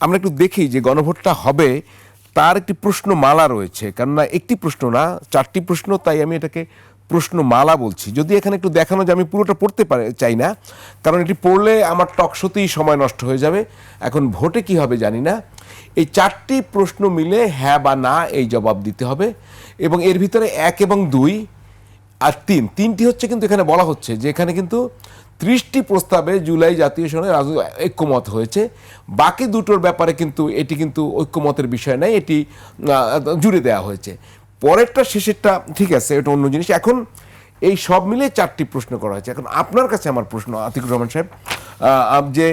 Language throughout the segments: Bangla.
আমরা একটু দেখি যে গণভোটটা হবে, তার একটি প্রশ্নমালা রয়েছে। কেননা একটি প্রশ্ন না, চারটি প্রশ্ন, তাই আমি এটাকে প্রশ্নমালা বলছি। যদি এখানে একটু দেখানো যে আমি পুরোটা পড়তে পারে, চাই না। কারণ এটি পড়লে আমার টক টকশোতেই সময় নষ্ট হয়ে যাবে। এখন ভোটে কি হবে জানি না। এই চারটি প্রশ্ন মিলে হ্যাঁ বা না এই জবাব দিতে হবে। এবং এর ভিতরে এক এবং দুই আর তিন। তিনটি হচ্ছে কিন্তু এখানে বলা হচ্ছে যে এখানে কিন্তু ত্রিশটি প্রস্তাবে জুলাই জাতীয় সনদে রাজনৈতিক ঐক্যমত হয়েছে। বাকি দুটোর ব্যাপারে কিন্তু, এটি কিন্তু ঐক্যমতের বিষয় নাই এটি জুড়ে দেওয়া হয়েছে। পরেরটা, শেষেরটা, ঠিক আছে, এটা অন্য জিনিস। এখন এই সব মিলে চারটি প্রশ্ন করা হয়েছে। এখন আপনার কাছে আমার প্রশ্ন, আতিকুর রহমান সাহেব যে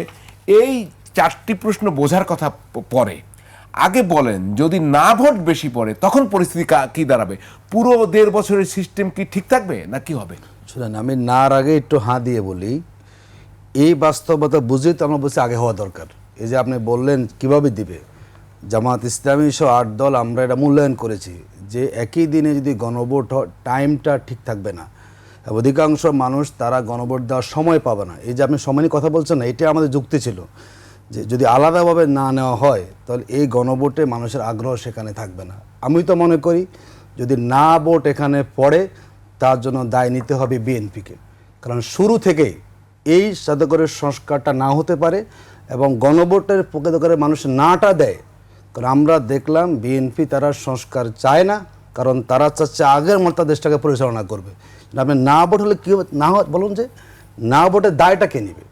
এই চারটি প্রশ্ন বোঝার কথা পরে, আগে বলেন, যদি না ভোট বেশি পড়ে, তখন পরিস্থিতি কি দাঁড়াবে? পুরো দেড় বছরের সিস্টেম কি ঠিক থাকবে, না কি হবে? শুনেন, আমি নার আগে একটু হাঁ দিয়ে বলি, এই বাস্তবতা বুঝেই তো আমরা বলছি আগে হওয়া দরকার। এই যে আপনি বললেন, কীভাবে দিবে? জামাত ইসলামী সহ আট দল আমরা এটা মূল্যায়ন করেছি, যে একই দিনে যদি গণভোট টাইমটা ঠিক থাকবে না। অধিকাংশ মানুষ তারা গণভোট দেওয়ার সময় পাবে না। এই যে আপনি সময় নিয়ে কথা বলছেন না এটা আমাদের যুক্তি ছিল, যে যদি আলাদাভাবে না নেওয়া হয়, তাহলে এই গণভোটে মানুষের আগ্রহ সেখানে থাকবে না। আমি তো মনে করি, যদি না ভোট এখানে পড়ে তার জন্য দায় নিতে হবে বিএনপিকে। কারণ শুরু থেকে এই করে সংস্কারটা না হতে পারে এবং গণভোটের প্রকৃত করে মানুষ নাটা দেয়। কারণ আমরা দেখলাম বিএনপি তারা সংস্কার চায় না কারণ তারা চাচ্ছে আগের মতো দেশটাকে পরিচালনা করবে। আপনি না ভোট হলে কী হবে? না হয় বলুন যে না ভোটের দায়টা কে নেবে?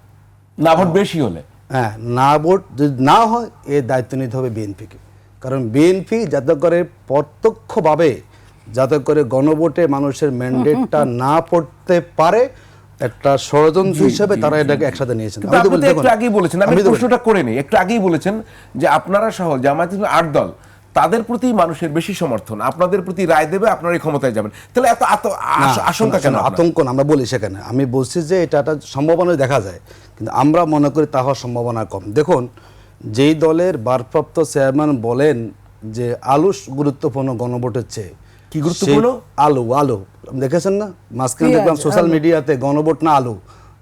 না ভোট বেশি হলে। হ্যাঁ না ভোট যদি না হয় এর দায়িত্ব নিতে হবে বিএনপিকে। কারণ বিএনপি যাতে করে প্রত্যক্ষভাবে যাতে করে গণভোটে মানুষের ম্যান্ডেটটা না পড়তে পারে একটা ষড়যন্ত্র হিসেবে তারা এটাকে একসাথে নিয়েছেন। আমি আপনি তো একটু আগেই বলেছেন আমি প্রশ্নটা করে নেই। একটু আগেই বলেছেন যে আপনারা সহ জামায়াত আট দল তাদের প্রতি মানুষের বেশি সমর্থন আপনাদের প্রতি রায় দেবে আপনারা ক্ষমতায় যাবেন। তাহলে এত আশঙ্কা কেন আতঙ্ক আমরা বলি সেখানে। আমি বলছি যে এটা একটা সম্ভাবনা দেখা যায় কিন্তু আমরা মনে করি তা হওয়ার সম্ভাবনা কম। দেখুন যেই দলের ভারপ্রাপ্ত চেয়ারম্যান বলেন যে আলু গুরুত্বপূর্ণ গণভোটের চেয়ে কি গুরুত্বপূর্ণ? আলো আলু। দেখেছেন না? মাঝখানে দেখলাম সোশ্যাল মিডিয়াতে গণভোট না আলো।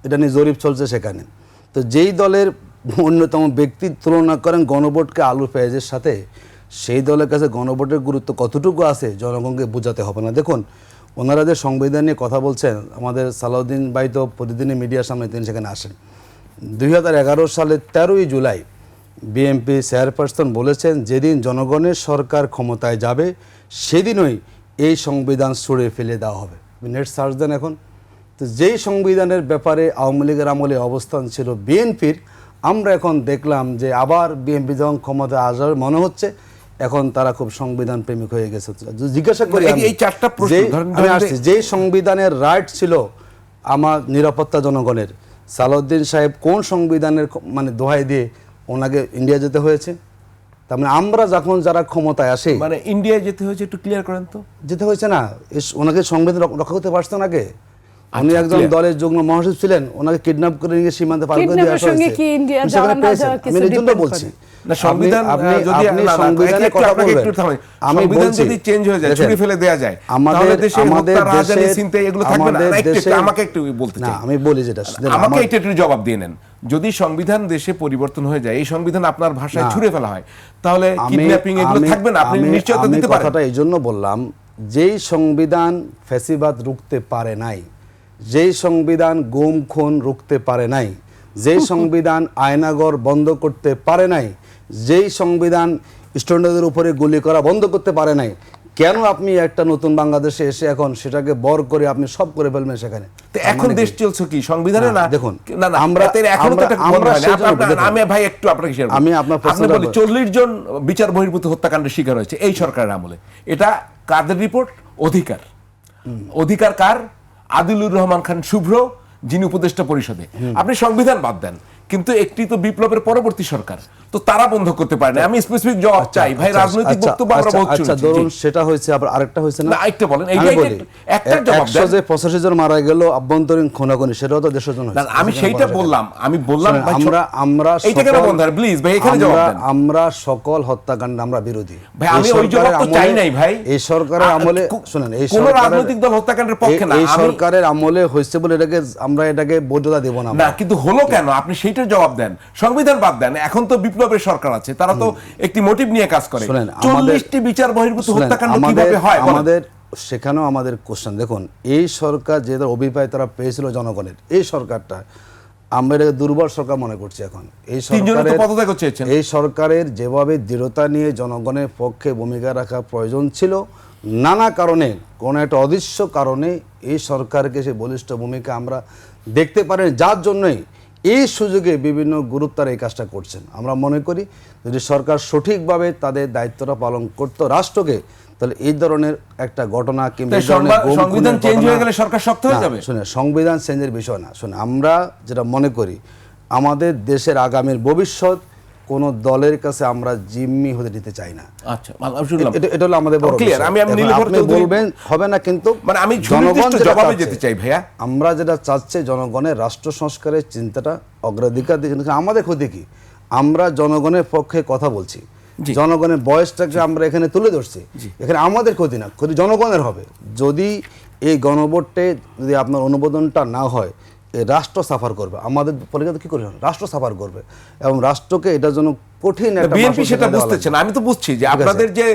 এটা নিয়ে জরিপ চলছে সেখানে। তো যেই দলের অন্যতম ব্যক্তি তুলনা করেন গণভোটকে আলু পেঁয়াজের সাথে সেই দলের কাছে গণভোটের গুরুত্ব কতটুকু আছে জনগণকে বোঝাতে হবে না। দেখুন ওনারা যে সংবিধান নিয়ে কথা বলছেন আমাদের সালাউদ্দিন ভাই তো প্রতিদিনই মিডিয়ার সামনে তিনি সেখানে আসেন। দুই হাজার এগারো সালের তেরোই জুলাই বিএনপি চেয়ারপারসন বলেছেন যেদিন জনগণের সরকার ক্ষমতায় যাবে সেদিনই এই সংবিধান ছুঁড়ে ফেলে দেওয়া হবে। নেট সার্চ দেন এখন তো যেই সংবিধানের ব্যাপারে আওয়ামী লীগের আমলে অবস্থান ছিল বিএনপির আমরা এখন দেখলাম যে আবার বিএনপি যখন ক্ষমতায় আসার মনে হচ্ছে এখন তারা খুব সংবিধান প্রেমিক হয়ে গেছে। জিজ্ঞাসা করি এই- চারটা ধরেন যে- সংবিধানের রাইট ছিল আমার নিরাপত্তা জনগণের সালাউদ্দিন সাহেব কোন সংবিধানের মানে দোহাই দিয়ে ওনাকে ইন্ডিয়া যেতে হয়েছে? তার মানে আমরা যখন যারা ক্ষমতায় আসে মানে ইন্ডিয়ায় যেতে হয়েছে একটু ক্লিয়ার করেন তো। যেতে হয়েছে না। ওনাকে সংবিধান রক্ষা করতে আগে। উনি আচ্ছা, একজন দলের যুগ্ম মহাসচিব ছিলেন ওনাকে কিডন্যাপ করে নিয়ে সীমান্তে পার করে দিয়ে এর আসা হয়েছে। কি ইন্ডিয়া যাওয়া না যাওয়া আমি কিছু এই জন্য বলছি। না সংবিধান আপনি যদি আপনি না, না, সংবিধানের একটু কথা আপনাকে একটু থামাই। আমি সংবিধান বলছি যদি চেঞ্জ হয়ে যায় দেখেন, ছুরি ফেলে দেয়া যায় আমাদের দেশে আমাদের হত্যা, রাহাজানি, এগুলো থাকবে না? একটু- একটু আমাকে একটু বলতে না আমি বলি যেটা আমাকে একটু জবাব দিয়ে নেন। যদি সংবিধান দেশে পরিবর্তন হয়ে যায় এই সংবিধান আপনার ভাষায় ছুড়ে ফেলা হয় তাহলে কিডন্যাপিং এগুলো থাকবে না। আপনি নিশ্চয়তা দিতে পারেন। কথাটা এই জন্য বললাম যেই সংবিধান ফ্যাসিবাদ রুখতে পারে নাই যেই সংবিধান গুম খুন রুখতে পারে নাই যেই সংবিধান আয়নাগর বন্ধ করতে পারে নাই যেই সংবিধান স্টুডেন্টদের উপরে গুলি করা বন্ধ করতে পারে নাই কেন আপনি একটা নতুন বাংলাদেশে এসে এখন সেটাকে বর করে আপনি সব করে ফেলবেন সেখানে? এখন দেশ চলছে কি? সংবিধানে না, দেখুন, না না আমরা- এখনও তো। আমি ভাই একটু আপনাকে আমি আপনার আপনি প্রশ্নটা বলি বলি। চল্লিশ জন বিচার বহির্ভূত হত্যাকাণ্ডের শিকার হয়েছে এই সরকারের আমলে। এটা কাদের রিপোর্ট? অধিকার। অধিকার কার? আদিলুর রহমান খান শুভ্র যিনি উপদেষ্টা পরিষদে। আপনি সংবিধান বাদ দেন। কিন্তু একটি তো বিপ্লবের পরবর্তী সরকার। তো তারা বন্ধ করতে পারে না। আমি স্পেসিফিক জবাব চাই। ভাই আচ্ছা, রাজনৈতিক আচ্ছা, বক্তব্য আমরা আচ্ছা, বহুত আচ্ছা ধরুন সেটা হয়েছে আবার আরেকটা হয়েছে না? একটা বলেন, একটু- জবাব দেন। যে পঁচাশি জন মারা গেল আভ্যন্তরীণ খুনাখুনি সেটাও তো দেশের জন্য না, আমি সেইটা। বললাম। আমি বললাম ভাই, আমরা আমরা এইটা কেন সকল- বন্ধ হয় প্লিজ ভাই এখানে জবাব দেন। আমরা সকল হত্যাকাণ্ড আমরা বিরোধী। ভাই, আমি ওই জবাব তো চাই নাই, ভাই। এই সরকারের আমলে শুনেন এই কোনো সরকারের- রাজনৈতিক দল হত্যাকাণ্ডের পক্ষে না, এই সরকারের আমলে হয়েছে বলে এটাকে আমরা এটাকে বৈধতা দেব না না কিন্তু হলো কেন? আপনি সেইটা মিনিটের জবাব দেন সংবিধান বাদ দেন এখন তো বিপ্লবের সরকার আছে তারা তো একটি মোটিভ নিয়ে কাজ করে। চল্লিশটি বিচার বহির্ভূত হত্যাকাণ্ড কীভাবে হয় আমাদের সেখানেও আমাদের কোশ্চেন দেখুন এই সরকার যে অভিপ্রায় তারা পেয়েছিল জনগণের এই সরকারটা আমরা এটাকে দুর্বল সরকার মনে করছি এখন। এই সরকারের এই সরকারের যেভাবে দৃঢ়তা নিয়ে জনগণের পক্ষে ভূমিকা রাখা প্রয়োজন ছিল নানা কারণে কোনো একটা অদৃশ্য কারণে এই সরকারকে সে বলিষ্ঠ ভূমিকা আমরা দেখতে পারি যার জন্যই এই সুযোগে বিভিন্ন গ্রুপ তারা এই কাজটা করছেন আমরা মনে করি যদি সরকার সঠিকভাবে তাদের দায়িত্বটা পালন করতো রাষ্ট্রকে তাহলে এই ধরনের একটা ঘটনা কিংবা সংবিধান চেঞ্জ হয়ে গেলে সরকার শক্ত হয়ে যাবে? শুনে সংবিধান চেঞ্জের বিষয় না শুনে আমরা যেটা মনে করি আমাদের দেশের আগামীর ভবিষ্যৎ কোন দলের কাছে আমরা জিম্মি হতে দিতে চাই না। আচ্ছা এটা হলো আমাদের বড় Clear, বিষয়। আমি আমি বলবেন হবে না কিন্তু মানে আমি জনগণ জবাবে যেতে চাই ভাইয়া। আমরা যেটা চাচ্ছি জনগণের রাষ্ট্র সংস্কারের চিন্তাটা অগ্রাধিকার দিকে আমাদের ক্ষতি কি? আমরা জনগণের পক্ষে কথা বলছি। জনগণের বয়সটাকে আমরা এখানে তুলে ধরছি। এখানে আমাদের ক্ষতি না ক্ষতি জনগণের হবে। যদি এই গণভোটে যদি আপনার অনুমোদনটা না হয় রাষ্ট্র সাফার করবে। আমাদের পলিকা কী করে? রাষ্ট্র সাফার করবে। এবং রাষ্ট্রকে এটার জন্য কঠিন বিএনপি সেটা দেওয়া বুঝতেছে না। আমি তো বুঝছি যে আপনাদের যে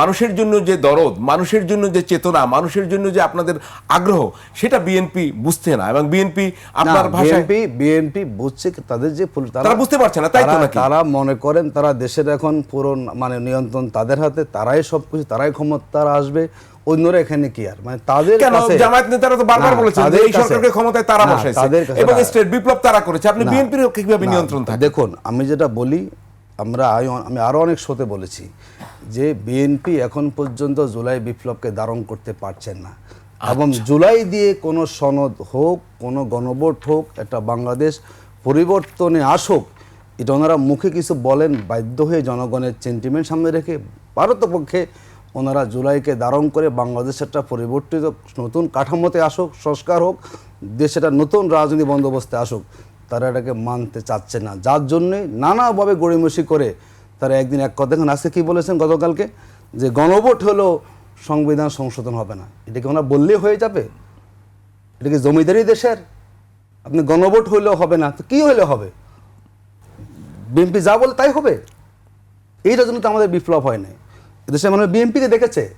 মানুষের জন্য যে দরদ মানুষের জন্য যে চেতনা মানুষের জন্য যে আপনাদের আগ্রহ সেটা বিএনপি বুঝতে না এবং বিএনপি আপনার ভাষায় বিএনপি বুঝছে তাদের যে তারা বুঝতে পারছে না, তাই তো নাকি? তারা মনে করেন তারা দেশের এখন পুরো মানে নিয়ন্ত্রণ তাদের হাতে তারাই সবকিছু তারাই ক্ষমতার আসবে। অন্যরা এখানে কি আর? মানে তাদের কাছে জামায়াত নেতারা তো বারবার না, বলেছেন যে এই সরকারকে ক্ষমতায় তারা বসাইছে এবং স্টেট বিপ্লব তারা করেছে। আপনি বিএনপির কীভাবে নিয়ন্ত্রণ থাকে? দেখুন আমি যেটা বলি আমরা আমি আরও অনেক শোতে বলেছি যে বিএনপি এখন পর্যন্ত জুলাই বিপ্লবকে ধারণ করতে পারছেন না এবং আচ্ছা। জুলাই দিয়ে কোনো সনদ হোক কোনো গণভোট হোক একটা বাংলাদেশ পরিবর্তনে আসুক এটা ওনারা মুখে কিছু বলেন বাধ্য হয়ে জনগণের সেন্টিমেন্ট সামনে রেখে ভারতপক্ষে ওনারা জুলাইকে ধারণ করে বাংলাদেশ একটা পরিবর্তিত নতুন কাঠামোতে আসুক সংস্কার হোক দেশে একটা নতুন রাজনীতি বন্দোবস্তে আসুক তারা এটাকে মানতে চাচ্ছে না। যার জন্যে নানাভাবে গড়িমসি করে তারা একদিন এক কথা দেখুন, আজকে কী বলেছেন গতকালকে? যে গণভোট হলো সংবিধান সংশোধন হবে না। এটাকে ওনারা বললেই হয়ে যাবে? এটা কি জমিদারি দেশের? আপনি গণভোট হইলেও হবে না। তো কী হইলে হবে? বিএনপি যা বলে তাই হবে? এইটার জন্য তো আমাদের বিপ্লব হয় নাই। দেশের মানুষ বিএনপিকে দেখেছে?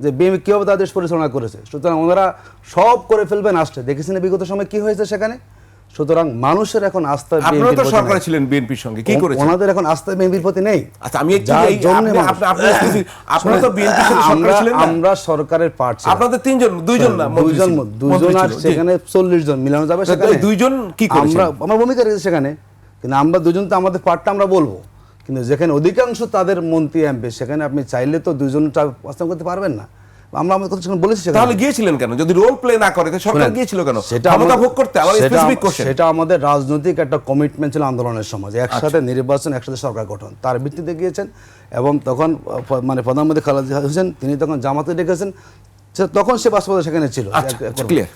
যে বিএনপি কীভাবে তার দেশ পরিচালনা করেছে? সুতরাং ওনারা সব করে ফেলবেন আসছে দেখেছেন না বিগত সময় কী হয়েছে সেখানে? সুতরাং মানুষের এখন আস্থা আপনারা তো সরকারে ছিলেন বিএনপির সঙ্গে কি করেছেন? ওনাদের এখন আস্থা বিএনপির প্রতি নেই। আচ্ছা আমি এই- জন্যে আপনি- আপনি- আপনি আপনারা তো বিএনপির সাথে সরকারে ছিলেন আমরা সরকারের পার্ট আপনাদের তিনজন দুইজন না দুইজন দুইজন আর সেখানে চল্লিশ জন মিলানো যাবে সেখানে। দুইজন কি করেছেন? আমরা আমার ভূমিকা রয়েছে সেখানে। কিন্তু আমরা দুজন তো আমাদের পার্টটা আমরা বলব। কিন্তু যেখানে অধিকাংশ তাদের মন্ত্রী এমপি সেখানে আপনি চাইলে তো দুইজনটা বাস্তব করতে পারবেন না। আমরা আমাদের কথা বলেছি তাহলে গিয়েছিলেন কেন? যদি রোল প্লে না করে সরকার গিয়েছিল কেন? সেটা ক্ষমতা ভোগ করতে আমার স্পেসিফিক কোশ্চেন সেটা আমাদের রাজনৈতিক একটা কমিটমেন্ট ছিল আন্দোলনের সময় আচ্ছা। একসাথে নির্বাচন একসাথে সরকার গঠন। তার ভিত্তিতে গিয়েছেন এবং তখন মানে প্রধানমন্ত্রী খালেদা হোসেন তিনি তখন জামাতে ডেকেছেন তখন সে বাস্তবতা সেখানে ছিল। আচ্ছা ক্লিয়ার